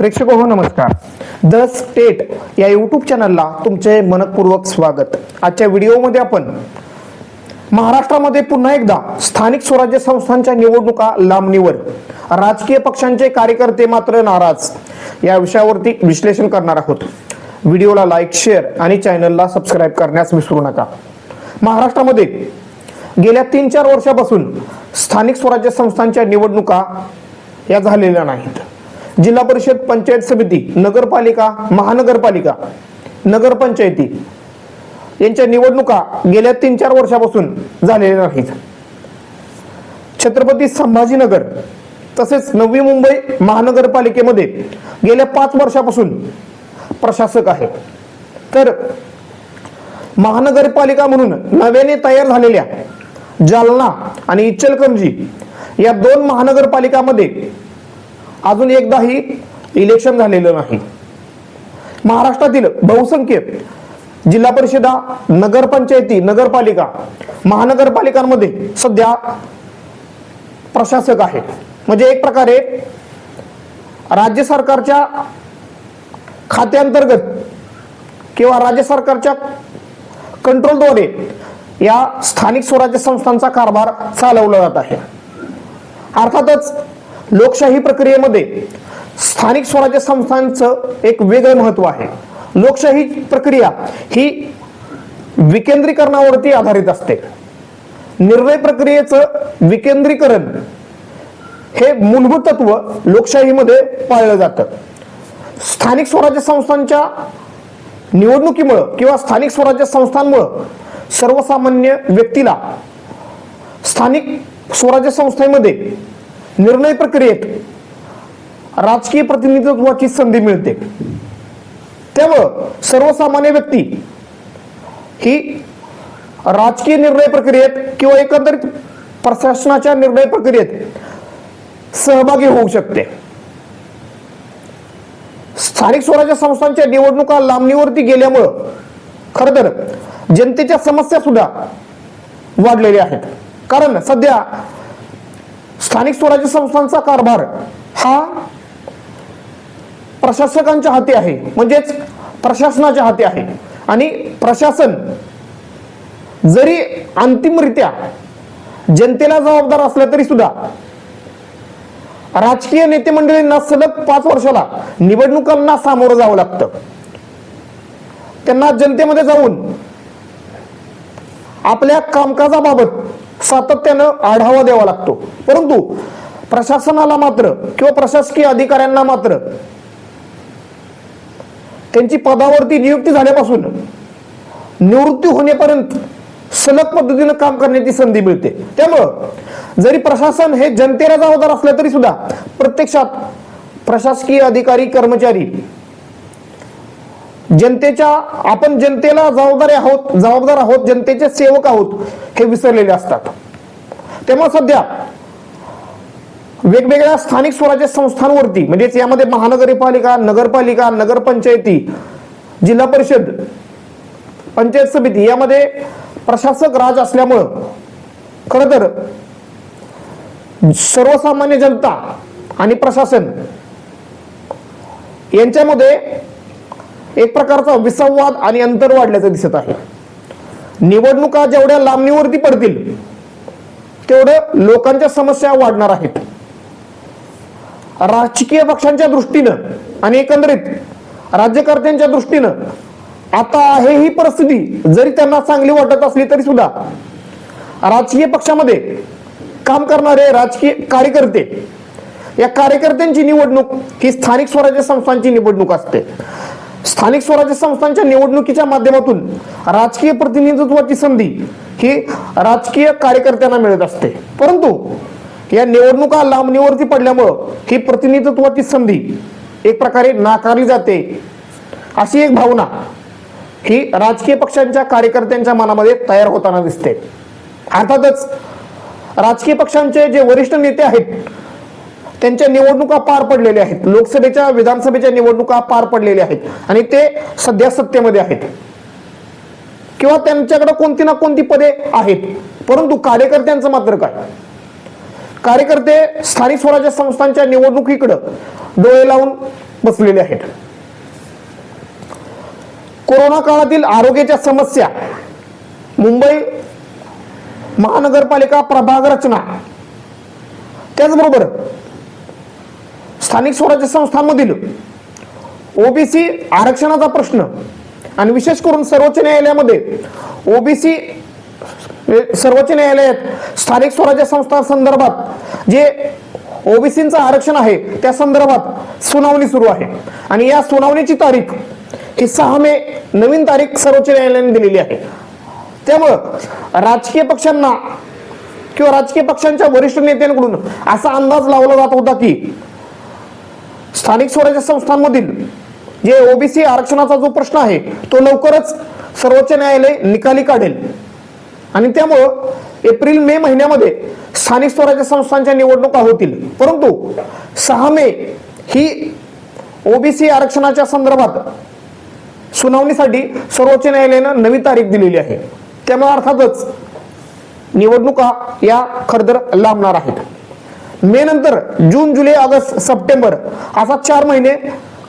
प्रेक्षक हो नमस्कार. द स्टेट या यूट्यूब चॅनलला तुमचे मनपूर्वक स्वागत. आजच्या व्हिडिओमध्ये आपण महाराष्ट्रामध्ये पुन्हा एकदा स्थानिक स्वराज्य संस्थांच्या निवडणुका लांबणीवर राजकीय पक्षांचे कार्यकर्ते मात्र नाराज. या विषयावरती विश्लेषण करणार आहोत. व्हिडिओला लाईक शेअर आणि चॅनलला सबस्क्राईब करण्यास विसरू नका. महाराष्ट्रामध्ये गेल्या तीन चार वर्षापासून स्थानिक स्वराज्य संस्थांच्या निवडणुका या झालेल्या नाहीत. जिल्हा परिषद पंचायत समिती नगरपालिका महानगरपालिका नगरपंचायती यांच्या निवडणुका गेल्या तीन चार वर्षापासून झालेल्या नाहीत. छत्रपती संभाजीनगर तसेच नवी मुंबई महानगरपालिकेमध्ये गेल्या पाच वर्षापासून प्रशासक आहे. तर महानगरपालिका म्हणून नव्याने तयार झालेल्या जालना आणि इचलकरंजी या दोन महानगरपालिकामध्ये अजून एकदाही इलेक्शन झालेलं नाही. महाराष्ट्रातील बहुसंख्य जिल्हा परिषदा नगरपंचायती नगरपालिका महानगरपालिकांमध्ये सध्या प्रशासक आहे म्हणजे एक प्रकारे राज्य सरकारच्या खात्यांतर्गत किंवा राज्य सरकारच्या कंट्रोलद्वारे या स्थानिक स्वराज्य संस्थांचा कारभार चालवला जात आहे. अर्थातच लोकशाही प्रक्रियेमध्ये स्थानिक स्वराज्य संस्थांचं एक वेगळं महत्त्व आहे. लोकशाही प्रक्रिया ही विकेंद्रीकरणावरती आधारित असते. निर्णय प्रक्रियेचं विकेंद्रीकरण हे मूलभूत तत्व लोकशाहीमध्ये पाळलं जातं. स्थानिक स्वराज्य संस्थांच्या निवडणुकीमुळं किंवा स्थानिक स्वराज्य संस्थांमुळं सर्वसामान्य व्यक्तीला स्थानिक स्वराज्य संस्थेमध्ये निर्णय प्रक्रियेत राजकीय प्रतिनिधित्वाची संधी मिळते. त्यामुळं सर्वसामान्य व्यक्ती ही राजकीय निर्णय प्रक्रियेत किंवा एकंदरीत प्रशासनाच्या निर्णय प्रक्रियेत सहभागी होऊ शकते. स्थानिक स्वराज्य संस्थांच्या निवडणुका लांबणीवरती गेल्यामुळं खर तर जनतेच्या समस्या सुद्धा वाढलेल्या आहेत. कारण सध्या स्थानिक स्वराज्य संस्थांचा कारभार हा प्रशासकांच्या हाती आहे. म्हणजेच प्रशासनाच्या हाती आहे. आणि प्रशासन जरी अंतिमरित्या जनतेला जबाबदार असलं तरी सुद्धा राजकीय नेते मंडळींना सलग पाच वर्षाला निवडणुकांना सामोरं जावं लागतं. त्यांना जनतेमध्ये जाऊन आपल्या कामकाजाबाबत सातत्यानं आढावा द्यावा लागतो. परंतु प्रशासनाला मात्र किंवा प्रशासकीय अधिकाऱ्यांना मात्र त्यांची पदावरती नियुक्ती झाल्यापासून निवृत्ती होण्यापर्यंत सलग पद्धतीनं काम करण्याची संधी मिळते. त्यामुळं जरी प्रशासन हे जनतेला जबाबदार असलं तरी सुद्धा प्रत्यक्षात प्रशासकीय अधिकारी कर्मचारी जनतेच्या आपण जनतेला जबाबदारी आहोत जबाबदार आहोत जनतेचे सेवक आहोत हे विसरलेले असतात. त्यामुळे सध्या वेगवेगळ्या स्थानिक स्वराज्य संस्थांवरती म्हणजेच यामध्ये महानगरपालिका नगरपालिका नगरपंचायती जिल्हा परिषद पंचायत समिती यामध्ये प्रशासक राज असल्यामुळं खर तर सर्वसामान्य जनता आणि प्रशासन यांच्यामध्ये एक प्रकारचा विसंवाद आणि अंतर वाढल्याचं दिसत आहे. निवडणुका जेवढ्या लांबणीवरती पडतील तेवढं लोकांच्या समस्या वाढणार आहेत. राजकीय पक्षांच्या दृष्टीनं आणि एकंदरीत राज्यकर्त्यांच्या दृष्टीनं आता आहे ही परिस्थिती जरी त्यांना चांगली वाटत असली तरी सुद्धा राजकीय पक्षामध्ये काम करणारे राजकीय कार्यकर्ते या कार्यकर्त्यांची निवडणूक ही स्थानिक स्वराज्य संस्थांची निवडणूक असते. स्थानिक स्वराज्य संस्थांच्या निवडणुकीच्या माध्यमातून राजकीय प्रतिनिधित्वाची संधी ही राजकीय कार्यकर्त्यांना मिळत असते. परंतु या निवडणुका लांबणीवरती पडल्यामुळं ही प्रतिनिधित्वाची संधी एक प्रकारे नाकारली जाते. अशी एक भावना ही राजकीय पक्षांच्या कार्यकर्त्यांच्या मनामध्ये तयार होताना दिसते. अर्थातच राजकीय पक्षांचे जे वरिष्ठ नेते आहेत त्यांच्या निवडणुका पार पडलेल्या आहेत. लोकसभेच्या विधानसभेच्या निवडणुका पार पडलेल्या आहेत. आणि ते सध्या सत्तेमध्ये आहेत. किंवा त्यांच्याकडे कोणती ना कोणती पदे आहेत. परंतु कार्यकर्त्यांचं मात्र काय? कार्यकर्ते स्थानिक स्वराज्य संस्थांच्या निवडणुकीकडं डोळे लावून बसलेले आहेत. कोरोना काळातील आरोग्याच्या समस्या मुंबई महानगरपालिका प्रभाग रचना त्याचबरोबर स्थानिक स्वराज्य संस्थांमधील ओबीसी आरक्षणाचा प्रश्न आणि विशेष करून सर्वोच्च न्यायालयामध्ये ओबीसी सर्वोच्च न्यायालयात स्थानिक स्वराज्य संस्था संदर्भात जे ओबीसीचं आरक्षण आहे त्या संदर्भात सुनावणी सुरू आहे. आणि या सुनावणीची तारीख ही सहा मे नवीन तारीख सर्वोच्च न्यायालयाने दिलेली आहे. त्यामुळं राजकीय पक्षांना किंवा राजकीय पक्षांच्या वरिष्ठ नेत्यांकडून असा अंदाज लावला जात होता की स्थानिक स्वराज्य संस्थांमधील जे ओबीसी आरक्षणाचा जो प्रश्न आहे तो लवकरच सर्वोच्च न्यायालय निकाली काढेल. आणि त्यामुळं एप्रिल मे महिन्यामध्ये स्थानिक स्वराज्य संस्थांच्या निवडणुका होतील. परंतु सहा मे ही ओबीसी आरक्षणाच्या संदर्भात सुनावणीसाठी सर्वोच्च न्यायालयानं नवी तारीख दिलेली आहे. त्यामुळे अर्थातच निवडणुका या खरदर लांबणार आहेत. मे नंतर जून जुलै ऑगस्ट सप्टेंबर असा चार महिने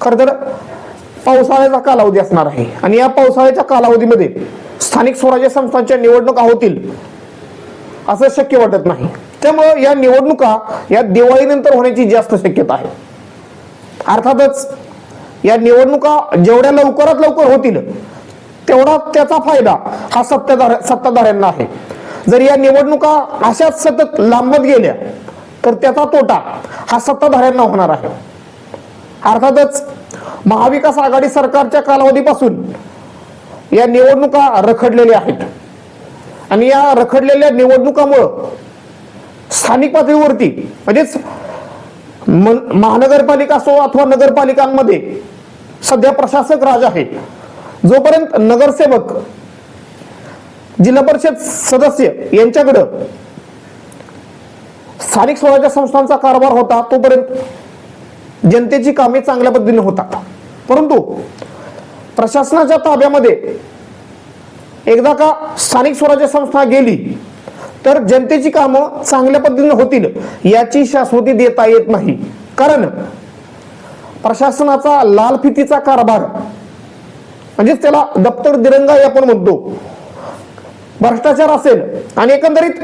खर तर पावसाळ्याचा कालावधी असणार आहे. आणि या पावसाळ्याच्या कालावधीमध्ये स्थानिक स्वराज्य संस्थांच्या निवडणुका होतील असं शक्य वाटत नाही. त्यामुळं या निवडणुका या दिवाळीनंतर होण्याची जास्त शक्यता आहे. अर्थातच या निवडणुका जेवढ्या लवकरात लवकर होतील तेवढा त्याचा फायदा हा सत्ताधार सत्ताधाऱ्यांना आहे. जर या निवडणुका अशाच सतत लांबत गेल्या तर त्याचा तोटा हा सत्ताधाऱ्यांना होणार आहे. अर्थातच महाविकास आघाडी सरकारच्या कालावधीपासून या निवडणुका रखडलेल्या आहेत. आणि या रखडलेल्या निवडणुकामुळं स्थानिक पातळीवरती म्हणजेच महानगरपालिका असो अथवा नगरपालिकांमध्ये सध्या प्रशासक राज आहे. जोपर्यंत नगरसेवक जिल्हा परिषद सदस्य यांच्याकडं स्थानिक स्वराज्य संस्थांचा कारभार होता तोपर्यंत जनतेची कामे चांगल्या पद्धतीने होतात परंतु प्रशासनाच्या ताब्यामध्ये एकदा का स्थानिक स्वराज्य संस्था गेली तर जनतेची कामं चांगल्या पद्धतीने होतील याची शाश्वती देता येत नाही. कारण प्रशासनाचा लाल फितीचा कारभार म्हणजेच त्याला दप्तर दिरंगाई आपण म्हणतो भ्रष्टाचार असेल आणि एकंदरीत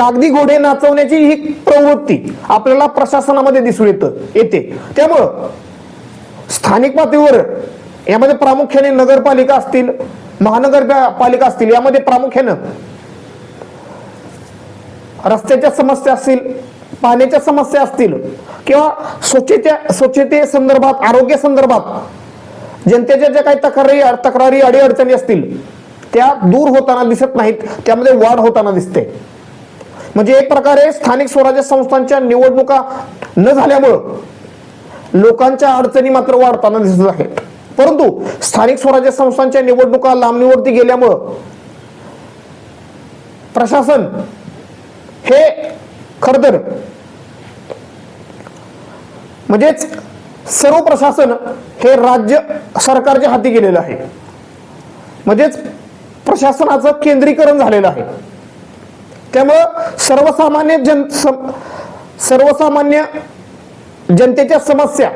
कागदी घोडे नाचवण्याची ही प्रवृत्ती आपल्याला प्रशासनामध्ये दिसून येतं येते. त्यामुळं स्थानिक पातळीवर यामध्ये प्रामुख्याने नगरपालिका असतील महानगरपालिका असतील यामध्ये प्रामुख्यानं रस्त्याच्या समस्या असतील पाण्याच्या समस्या असतील किंवा स्वच्छते स्वच्छते संदर्भात आरोग्य संदर्भात जनतेच्या ज्या काही तक्रारी तक्रारी अडीअडचणी असतील त्या दूर होताना दिसत नाहीत त्यामध्ये वाढ होताना दिसते. म्हणजे एक प्रकारे स्थानिक स्वराज्य संस्थांच्या निवडणुका न झाल्यामुळं लोकांच्या अडचणी मात्र वाढताना दिसत आहेत. परंतु स्थानिक स्वराज्य संस्थांच्या निवडणुका लांबणीवरती गेल्यामुळं प्रशासन हे खर तर म्हणजेच सर्व प्रशासन हे राज्य सरकारच्या हाती गेलेलं आहे. म्हणजेच प्रशासनाचं केंद्रीकरण झालेलं आहे. त्यामुळं सर्वसामान्य जन सर्वसामान्य जनतेच्या समस्या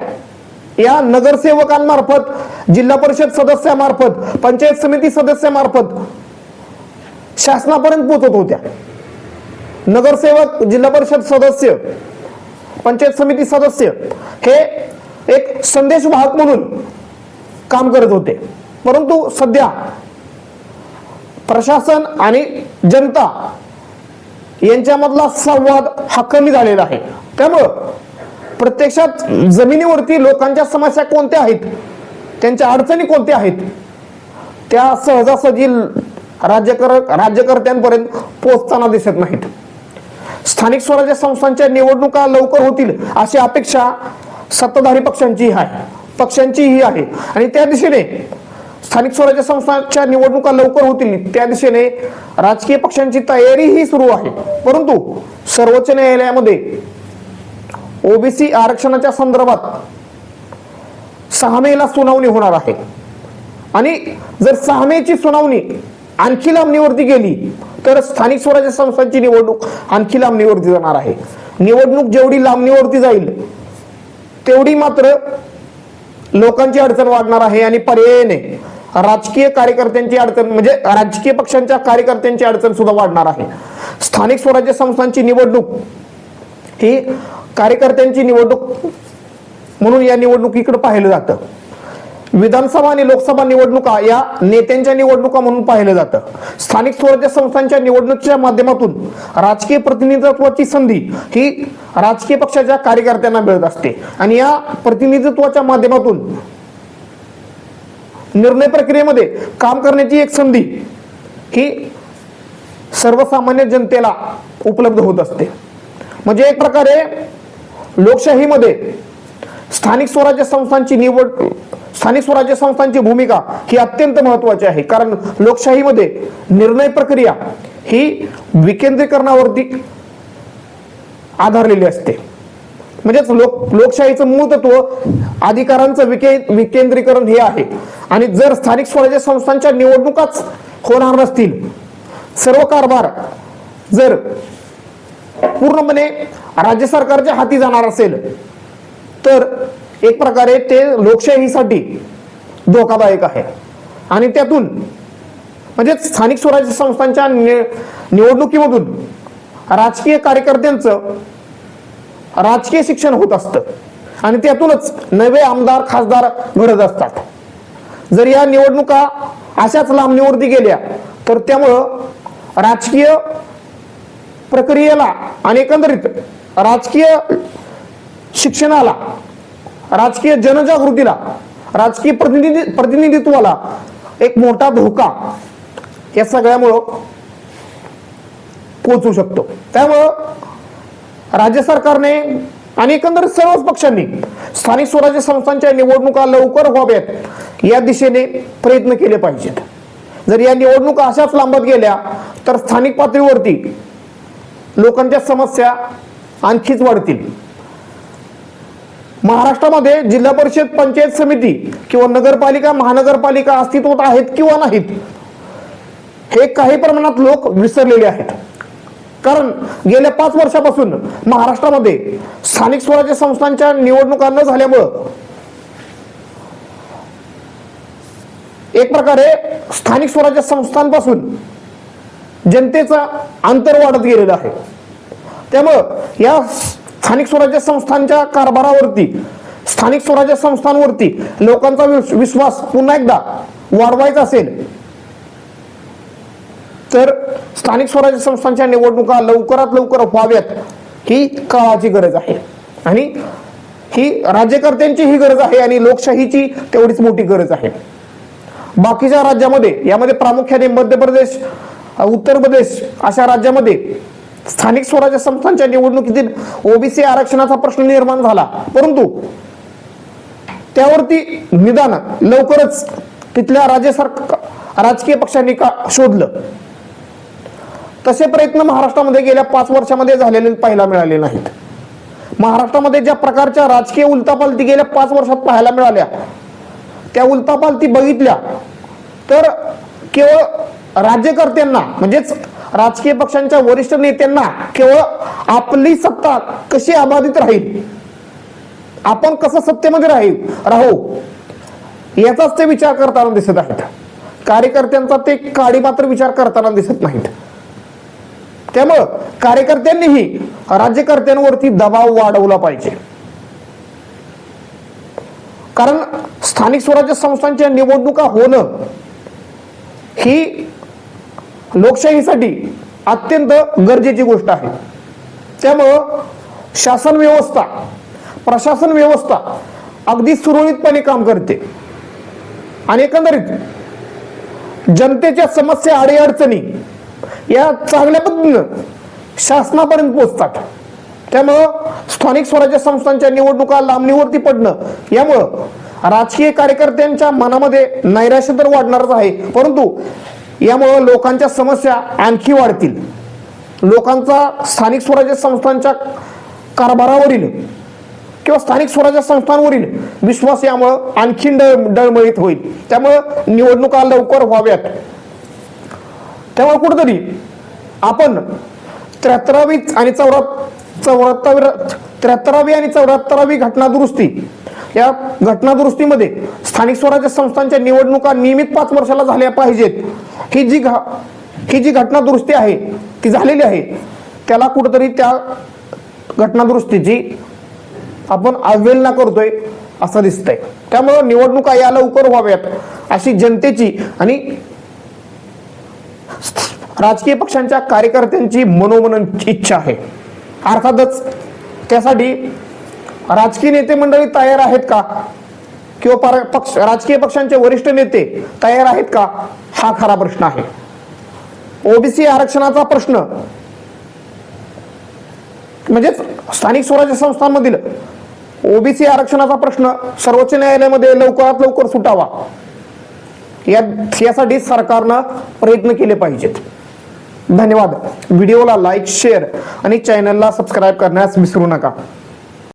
या नगरसेवकांमार्फत जिल्हा परिषद सदस्यामार्फत पंचायत समिती सदस्यामार्फत शासनापर्यंत पोहोचत होत्या. नगरसेवक जिल्हा परिषद सदस्य पंचायत समिती सदस्य हे एक संदेश वाहक म्हणून काम करत होते. परंतु सध्या प्रशासन आणि जनता यांच्यामधला संवाद हा कमी झालेला आहे. त्यामुळं प्रत्यक्षात जमिनीवरती लोकांच्या समस्या कोणत्या आहेत? त्यांच्या अडचणी कोणत्या आहेत? त्या सहजासहजी राज्यकर राज्यकर्त्यांपर्यंत पोहोचताना दिसत नाहीत. स्थानिक स्वराज्य संस्थांच्या निवडणुका लवकर होतील अशी अपेक्षा सत्ताधारी पक्षांची आहे. पक्षांचीही आहे. आणि त्या दिशेने स्थानिक स्वराज्य संस्थांच्या निवडणुका लवकर होतील. त्या दिशेने राजकीय पक्षांची तयारीही सुरू आहे. परंतु सर्वोच्च न्यायालयामध्ये ओबीसी आरक्षणाच्या संदर्भात सहा मेला सुनावणी होणार आहे. आणि जर सहा मेची सुनावणी आणखी लांबणीवरती गेली तर स्थानिक स्वराज्य संस्थांची निवडणूक आणखी लांबणीवरती जाणार आहे. निवडणूक जेवढी लांबणीवरती जाईल तेवढी मात्र लोकांची अडचण वाढणार आहे आणि पर्यायाने राजकीय कार्यकर्त्यांची अडचण म्हणजे राजकीय पक्षांच्या कार्यकर्त्यांची अडचण सुद्धा वाढणार आहे. स्थानिक स्वराज्य संस्थांची निवडणूक ही कार्यकर्त्यांची निवडणूक म्हणून या निवडणुकीकडे पाहिलं जातं. विधानसभा आणि लोकसभा निवडणुका या नेत्यांच्या निवडणुका म्हणून पाहिलं जातं. स्थानिक स्वराज्य संस्थांच्या निवडणुकीच्या माध्यमातून राजकीय प्रतिनिधित्वाची संधी ही राजकीय पक्षाच्या कार्यकर्त्यांना मिळत असते. आणि या प्रतिनिधित्वाच्या माध्यमातून निर्णय प्रक्रियेमध्ये काम करण्याची एक संधी ही सर्वसामान्य जनतेला उपलब्ध होत असते. म्हणजे एक प्रकारे लोकशाहीमध्ये स्थानिक स्वराज्य संस्थांची निवड स्थानिक स्वराज्य संस्थांची भूमिका ही अत्यंत महत्वाची आहे. कारण लोकशाहीमध्ये निर्णय प्रक्रिया ही विकेंद्रीकरणावरती आधारलेली असते. म्हणजेच लोक लोकशाहीचं मूलतत्व अधिकारांचं विके विकेंद्रीकरण हे आहे. आणि जर स्थानिक स्वराज्य संस्थांच्या निवडणुकाच होणार नसतील सर्व कारभार जर पूर्णपणे राज्य सरकारच्या हाती जाणार असेल तर एक प्रकारे ते लोकशाहीसाठी धोकादायक आहे. आणि त्यातून म्हणजे स्थानिक स्वराज्य संस्थांच्या नि- निवडणुकीमधून राजकीय कार्यकर्त्यांचं राजकीय शिक्षण होत असतं. आणि त्यातूनच नवे आमदार खासदार घडत असतात. जर या निवडणुका अशाच लांबणीवरती गेल्या तर त्यामुळं राजकीय प्रक्रियेला आणि एकंदरीत राजकीय शिक्षणाला राजकीय जनजागृतीला राजकीय प्रतिनिधी प्रतिनिधित्वाला एक मोठा धोका या सगळ्यामुळं पोचू शकतो. त्यामुळं राज्य सरकारने आणि एकंदर सर्वच पक्षांनी स्थानिक स्वराज्य संस्थांच्या निवडणुका लवकर व्हाव्यात या दिशेने प्रयत्न केले पाहिजेत. जर या निवडणुका अशाच लांबत गेल्या तर स्थानिक पातळीवरती लोकांच्या समस्या आणखीच वाढतील. महाराष्ट्रामध्ये जिल्हा परिषद पंचायत समिती किंवा नगरपालिका महानगरपालिका अस्तित्वात आहेत किंवा नाहीत हे काही प्रमाणात लोक विसरलेले आहेत. कारण गेल्या पाच वर्षापासून महाराष्ट्रामध्ये स्थानिक स्वराज्य संस्थांच्या निवडणुका न झाल्यामुळं एक प्रकारे स्थानिक स्वराज्य संस्थांपासून जनतेचा अंतर वाढत गेलेलं आहे. त्यामुळं या स्थानिक स्वराज्य संस्थांच्या कारभारावरती स्थानिक स्वराज्य संस्थांवरती लोकांचा विश्वास पुन्हा एकदा वाढवायचा असेल तर स्थानिक स्वराज्य संस्थांच्या निवडणुका लवकरात लवकर व्हाव्यात ही काळाची गरज आहे. आणि ही राज्यकर्त्यांची ही गरज आहे आणि लोकशाहीची तेवढीच मोठी गरज आहे. बाकीच्या राज्यामध्ये यामध्ये प्रामुख्याने मध्य प्रदेश उत्तर प्रदेश अशा राज्यामध्ये स्थानिक स्वराज्य संस्थांच्या निवडणुकीतील ओबीसी आरक्षणाचा प्रश्न निर्माण झाला. परंतु त्यावरती निदान लवकरच तिथल्या राज्य सरकार राजकीय पक्षांनी का शोधलं? तसे प्रयत्न महाराष्ट्रामध्ये गेल्या पाच वर्षामध्ये झालेले पाहायला मिळाले नाहीत. महाराष्ट्रामध्ये ज्या प्रकारच्या राजकीय उलतापालती गेल्या पाच वर्षात पाहायला मिळाल्या त्या उलतापालती बघितल्या तर केवळ राज्यकर्त्यांना म्हणजेच राजकीय पक्षांच्या वरिष्ठ नेत्यांना केवळ आपली सत्ता कशी अबाधित राहील आपण कसं सत्तेमध्ये राहील राहू याचाच ते विचार करताना दिसत आहेत. कार्यकर्त्यांचा ते काडी मात्र विचार करताना दिसत नाहीत. त्यामुळं कार्यकर्त्यांनीही राज्यकर्त्यांवरती दबाव वाढवला पाहिजे. कारण स्थानिक स्वराज्य संस्थांच्या निवडणुका होणं ही लोकशाहीसाठी अत्यंत गरजेची गोष्ट आहे. त्यामुळं शासन व्यवस्था प्रशासन व्यवस्था अगदी सुरळीतपणे काम करते. आणि एकंदरीत जनतेच्या समस्या अडीअडचणी या चांगल्या पद्धतीनं शासनापर्यंत पोहोचतात. त्यामुळं स्थानिक स्वराज्य संस्थांच्या निवडणुका लांबणीवरती पडणं यामुळं राजकीय कार्यकर्त्यांच्या मनामध्ये नैराश्य तर वाढणारच आहे. परंतु यामुळं लोकांच्या समस्या आणखी वाढतील. लोकांचा स्थानिक स्वराज्य संस्थांच्या कारभारावरील किंवा स्थानिक स्वराज्य संस्थांवरील विश्वास यामुळं आणखीन डळ डळमळीत होईल. त्यामुळं निवडणुका लवकर व्हाव्यात. त्यामुळे कुठंतरी आपण त्र्याहत्तरावी आणि चौऱ्या चौऱ्याहत्तरावी त्र्याहत्तरावी आणि चौऱ्याहत्तरावी घटनादुरुस्ती या घटनादुरुस्तीमध्ये स्थानिक स्वराज्य संस्थांच्या निवडणुका नियमित पाच वर्षाला झाल्या पाहिजेत. ही जी घा ही जी घटनादुरुस्ती आहे ती झालेली आहे त्याला कुठंतरी त्या घटनादुरुस्तीची आपण अवहेलना करतोय असं दिसतंय. त्यामुळं निवडणुका या लवकर व्हाव्यात अशी जनतेची आणि राजकीय पक्षांच्या कार्यकर्त्यांची मनोमन इच्छा आहे. अर्थातच त्यासाठी राजकीय नेते मंडळी तयार आहेत का? किंवा पक्ष राजकीय पक्षांचे वरिष्ठ नेते तयार आहेत का? हा खरा प्रश्न आहे. ओबीसी आरक्षणाचा प्रश्न म्हणजेच स्थानिक स्वराज्य संस्थांमधील ओबीसी आरक्षणाचा प्रश्न सर्वोच्च न्यायालयामध्ये लवकरात लवकर सुटावा. या यासाठी सरकारनं प्रयत्न केले पाहिजेत. धन्यवाद. व्हिडिओला लाईक शेअर आणि चॅनलला सबस्क्राईब करण्यास विसरू नका.